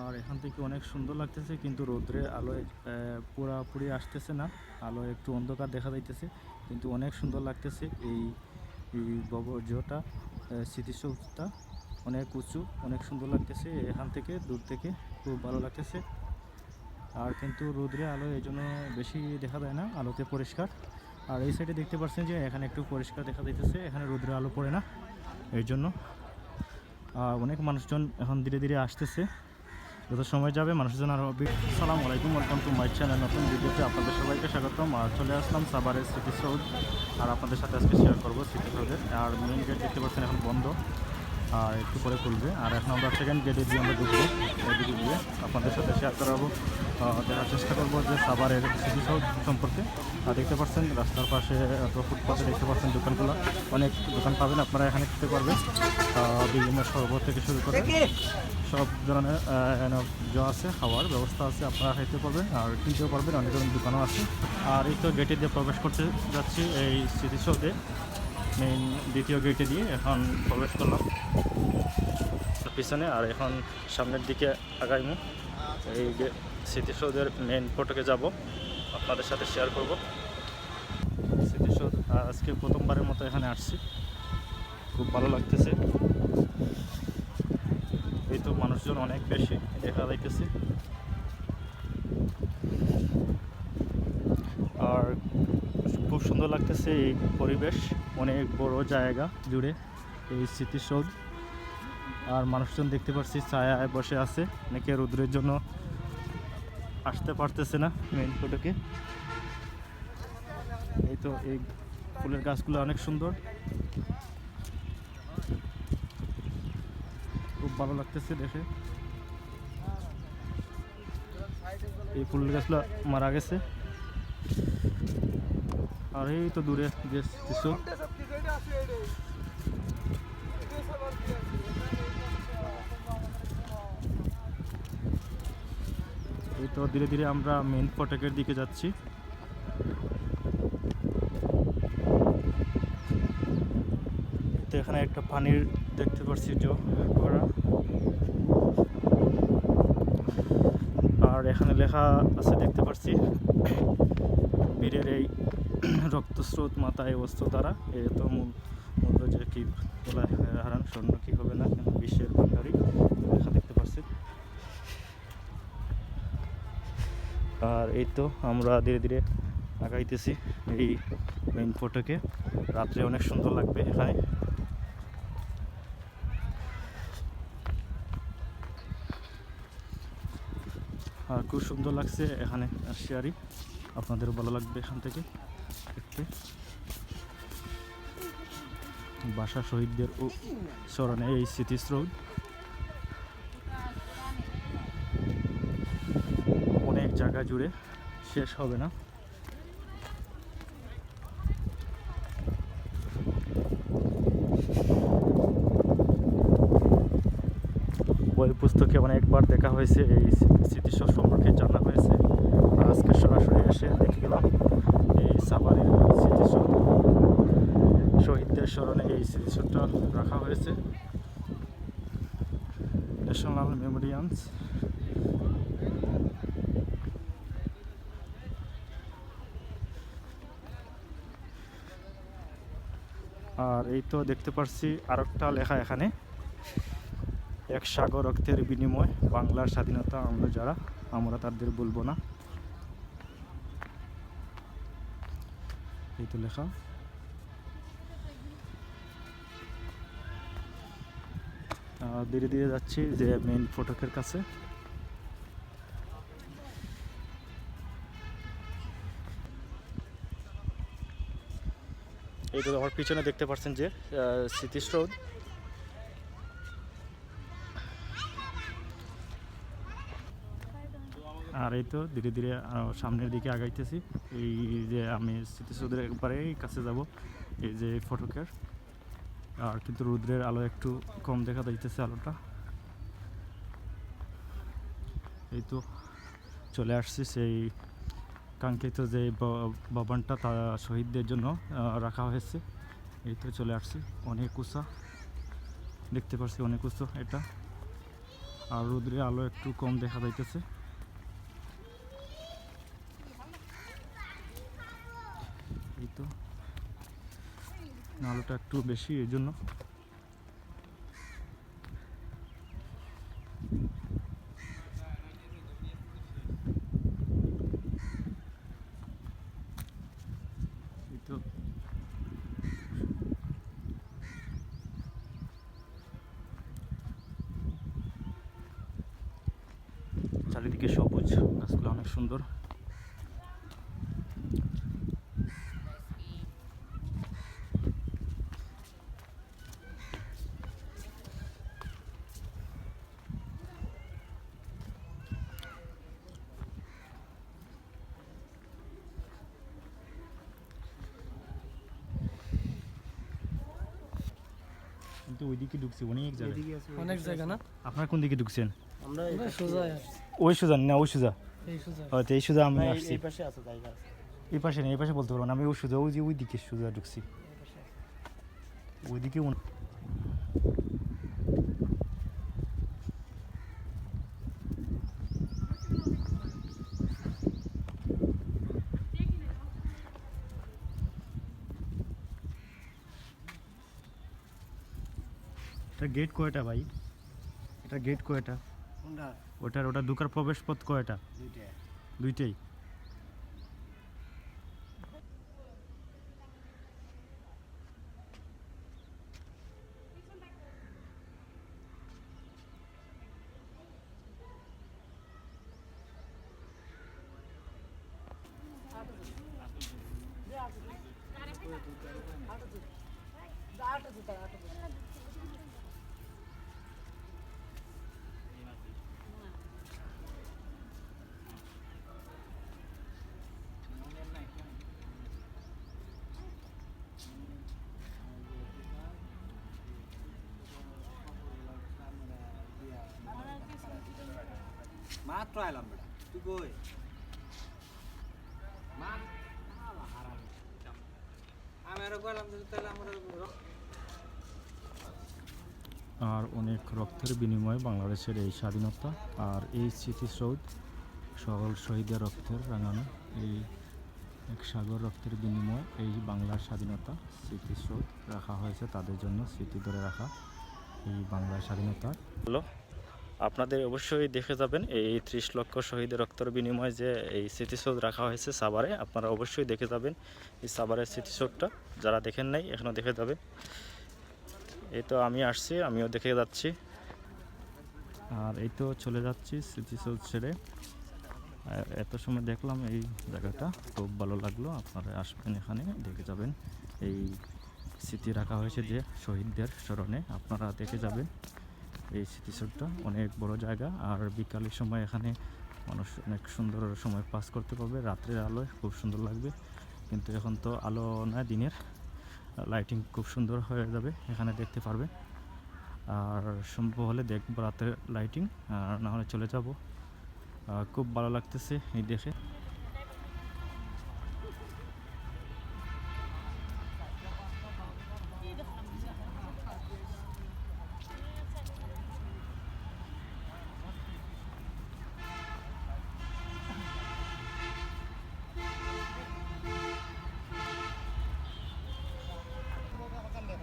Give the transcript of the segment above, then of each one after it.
আর এখান থেকে অনেক সুন্দর লাগতেছে, কিন্তু রোদ্রে আলোয় পুরাপুরি আসতেছে না। আলো একটু অন্ধকার দেখা যাইতেছে, কিন্তু অনেক সুন্দর লাগতেছে এই ববর্জটা স্মৃতিসৌধটা। অনেক উঁচু, অনেক সুন্দর লাগতেছে এখান থেকে, দূর থেকে, খুব ভালো লাগতেছে। আর কিন্তু রোদ্রে আলো এই জন্য বেশি দেখা যায় না, আলোতে পরিষ্কার। আর এই সাইডে দেখতে পাচ্ছেন যে এখানে একটু পরিষ্কার দেখা যাইতেছে, এখানে রোদ্রে আলো পড়ে না, এই জন্য। অনেক মানুষজন এখন ধীরে ধীরে আসতেছে। যত সময় যাবে। মানুষের জন্য আরও সালাম আলাইকুম ওয়েলকাম টু মাই চ্যানেল নতুন ভিডিওতে আপনাদের সবাইকে স্বাগতম। আর চলে আসলাম সাভারের স্মৃতিসৌধ আর আপনাদের সাথে আজকে শেয়ার করব স্মৃতিসৌধের আর মেন গেট দেখতে পাচ্ছেন এখন বন্ধ। আর একটু পরে খুলবে। আর এখন আমরা সেকেন্ড গেটে দিয়ে আমরা ঢুকবো। এদিকে দিয়ে আপনাদের সাথে শেয়ার করাবো। দেখার চেষ্টা করব যে সাভারের স্মৃতিসৌধ সম্পর্কে। আর দেখতে পাচ্ছেন রাস্তার পাশে অথবা ফুটপাতে দেখতে পাচ্ছেন দোকানগুলো অনেক দোকান পাবেন আপনারা এখানে খেতে পারবেন। বিভিন্ন শরবত থেকে শুরু করে সব ধরনের যা আছে খাওয়ার ব্যবস্থা আছে আপনারা খেতে পারবেন। আর কিনতেও পারবেন অনেক ধরনের দোকানও আছে। আর এই তো গেটে দিয়ে প্রবেশ করতে যাচ্ছি এই স্মৃতিসৌধে। মেইন দ্বিতীয় গেটে দিয়ে এখন প্রবেশ করলাম। পিছনে আর এখন সামনের দিকে আগাইমু। এই স্মৃতিসৌধের মেইন ফটোকে যাব। আপনাদের সাথে শেয়ার করব। স্মৃতিসৌধ আজকে প্রথমবারের মতো এখানে আসছি। খুব ভালো লাগতেছে। এই তো মানুষজন অনেক বেশি দেখা যাইতেছে আর খুব সুন্দর লাগতেছে এই পরিবেশ, অনেক বড় জায়গা জুড়ে এই স্মৃতিসৌধ। আর মানুষজন দেখতে পাচ্ছি ছায়ায় বসে আছে, অনেকে রোদ্রের জন্য আসতে পারতেছে না মেইন ফটোকে। এই তো এই ফুলের গাছগুলো অনেক সুন্দর। খুব ভালো লাগতেছে দেখে। এই ফুলের গাছগুলো মারা গেছে। আর এই তো দূরে যে কিছু। এই তো ধীরে ধীরে আমরা মেন ফটকের দিকে যাচ্ছি। এখানে একটা পানির দেখতে পাচ্ছি করা আর এখানে লেখা আছে দেখতে পাচ্ছি বীরের এই রক্তস্রোত মাথায় বস্তু তারা এ তো মূল মূল্য যে কি বলা হারান, স্বর্ণ কি হবে না কেন? বিশ্বের ভান্ডারি লেখা দেখতে পাচ্ছি আর এই তো আমরা ধীরে ধীরে আগাইতেছি এই মেইন ফটোকে রাত্রে অনেক সুন্দর লাগবে এখানে। আর খুব সুন্দর লাগছে এখানে শেয়ারি আপনাদের ভালো লাগবে এখান থেকে। দেখতে বাসা শহীদদের স্মরণে এই স্মৃতিস্রোত। অনেক জায়গা জুড়ে শেষ হবে না। বই পুস্তকে অনেকবার দেখা হয়েছে, এই স্মৃতিসৌধ সম্পর্কে জানা হয়েছে। আজকে সরাসরি এসে দেখে গেলাম এই সাভারের স্মৃতিসৌধ। শহীদদের স্মরণে এই স্মৃতিসৌধটা রাখা হয়েছে। ন্যাশনাল মেমোরিয়ালস আর এই তো দেখতে পাচ্ছি আরেকটা লেখা এখানে। এক সাগর রক্তের বিনিময় বাংলার স্বাধীনতা, আমরা যারা, আমরা তাদের বলব না। এই তো লেখা ধীরে ধীরে যাচ্ছি যে মেইন ফটকের কাছে। এই তো আমার পিছনে দেখতে পাচ্ছেন যে স্মৃতিস্রোত। আর এই তো ধীরে ধীরে সামনের দিকে আগাইতেছি। এই যে আমি স্মৃতিসৌধের একবারেই কাছে যাব, এই যে ফটকের। আর কিন্তু রুদ্রের আলো একটু কম দেখা যাইতেছে আলোটা। এই তো চলে আসছি সেই কাঙ্ক্ষিত যে ভবনটা তা শহীদদের জন্য রাখা হয়েছে। এই তো চলে আসছি, অনেক উঁচা। দেখতে পাচ্ছি অনেক উঁচু এটা। আর রোদ্রে আলো একটু কম দেখা যাইতেছে এই তো আলোটা একটু বেশি এই জন্য। চারিদিকে সবুজ গাছগুলো অনেক সুন্দর। কিন্তু ওইদিকে ঢুকছি অনেক জায়গা অনেক জায়গা না? আপনার কোন দিকে ঢুকছেন? আমরা সোজা ওই সোজা না ওই সুজা। এই সোজা হয়তো এই সুজা আমি আসছি। এই পাশে আছে জায়গা এই পাশে না এই পাশে বলতে পারব না আমি ওই সুজা ওই যে ওই দিকে সোজা ঢুকছি। ওইদিকে এটা গেট কয়টা ভাই এটা গেট কয়টা ওটার ওটা দুকার প্রবেশ পথ কয়টা দুইটা দুইটাই মাত্র আইলাম বেটা। তুই কই? আমি তাহলে আমরা আর অনেক রক্তের বিনিময়ে বাংলাদেশের এই স্বাধীনতা আর এই স্মৃতিসৌধ সকল শহীদের রক্তের রাঙানো এই এক সাগর রক্তের বিনিময়ে এই বাংলার স্বাধীনতা স্মৃতিসৌধ রাখা হয়েছে তাদের জন্য স্মৃতি ধরে রাখা এই বাংলার স্বাধীনতা। হ্যালো। আপনাদের অবশ্যই দেখে যাবেন, এই ত্রিশ লক্ষ শহীদের রক্তের বিনিময়ে যে এই স্মৃতিসৌধ রাখা হয়েছে সাভারে, আপনারা অবশ্যই দেখে যাবেন এই সাভারের স্মৃতিসৌধটা। যারা দেখেন নাই এখনও দেখে যাবেন। এই তো আমি আসছি, আমিও দেখে যাচ্ছি। আর এই তো চলে যাচ্ছি স্মৃতিসৌধ ছেড়ে। এত সময় দেখলাম এই জায়গাটা খুব ভালো লাগল, আপনারা আসবেন এখানে, দেখে যাবেন। এই স্মৃতি রাখা হয়েছে যে শহীদদের স্মরণে, আপনারা দেখে যাবেন। এই স্মৃতিসৌধটা অনেক বড় জায়গা। আর বিকালের সময় এখানে মানুষ অনেক সুন্দর সময় পাস করতে পারবে। রাত্রের আলোয় খুব সুন্দর লাগবে। কিন্তু এখন তো আলো না দিনের। লাইটিং খুব সুন্দর হয়ে যাবে, এখানে দেখতে পারবে। আর সম্ভব হলে দেখব রাতের লাইটিং আর না হলে চলে যাব। খুব ভালো লাগতেছে এই দেখে।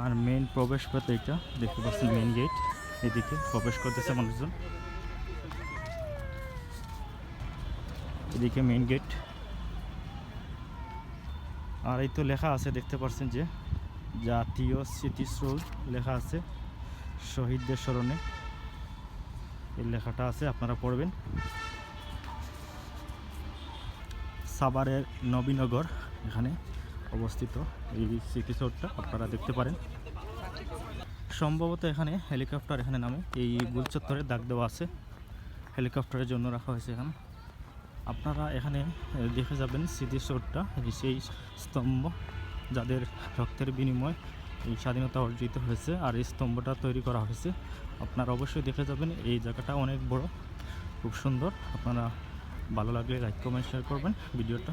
আর মেইন প্রবেশ পথ এটা দেখতে পাচ্ছেন মেইন গেট এদিকে প্রবেশ করতেছে মানুষজন। এদিকে মেইন গেট আর এই তো লেখা আছে, দেখতে পাচ্ছেন যে জাতীয় স্মৃতিস্রোত লেখা আছে শহীদদের স্মরণে। এই লেখাটা আছে, আপনারা পড়বেন। সাভারের নবীনগর, এখানে। অবস্থিত এই স্মৃতিসৌধটা আপনারা দেখতে পারেন। সম্ভবত এখানে হেলিকপ্টার এখানে নামে এই গুলচত্বরে দাগ দেওয়া আছে। হেলিকপ্টারের জন্য রাখা হয়েছে এখানে। আপনারা এখানে দেখে যাবেন স্মৃতিসৌধটা সেই স্তম্ভ যাদের রক্তের বিনিময় এই স্বাধীনতা অর্জিত হয়েছে আর এই স্তম্ভটা তৈরি করা হয়েছে। আপনারা অবশ্যই দেখে যাবেন, এই জায়গাটা অনেক বড়, খুব সুন্দর। আপনারা ভালো লাগলে লাইক কমেন্ট শেয়ার করবেন। ভিডিওটা